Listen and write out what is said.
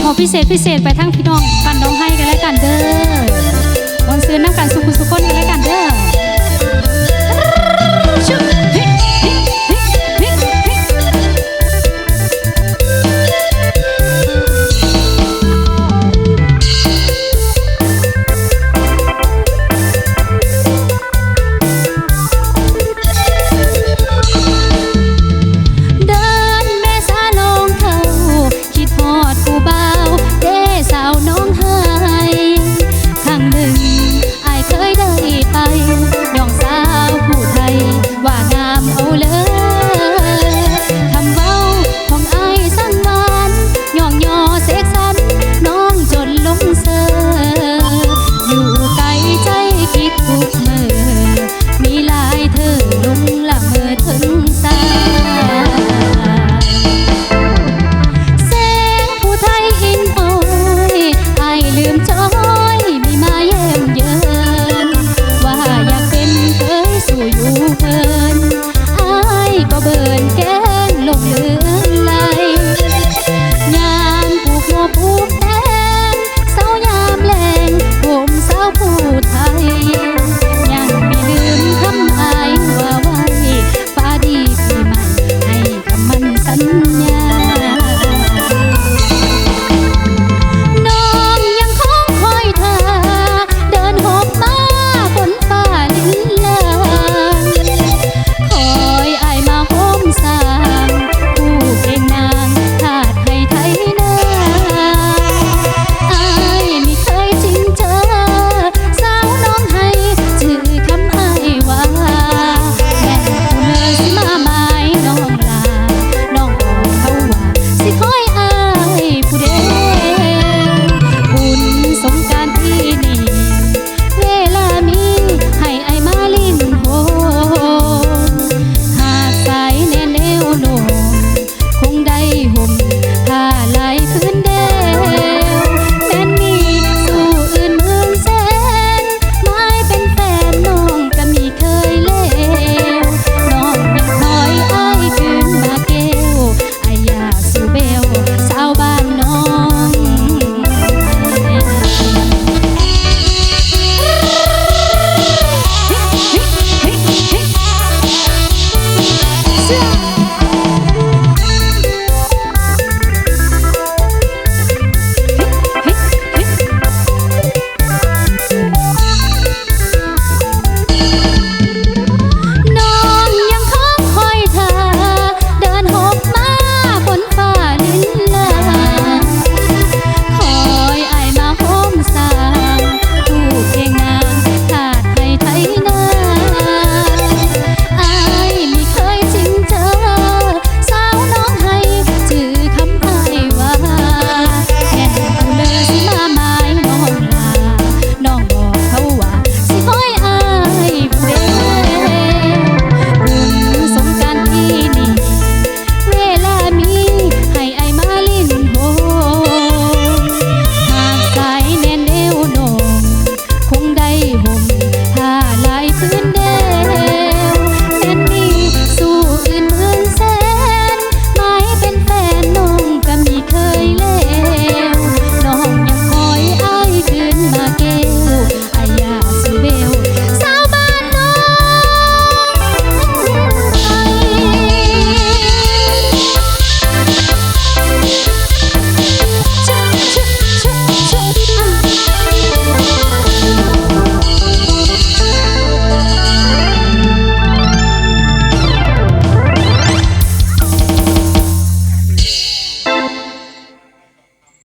หมอพิเศษพิเศษไปทั้งพี่น้องกันน้องให้กันและกันเด้อวันซื้อน้ำกันสุขุสุขคนกันและกันเด้อ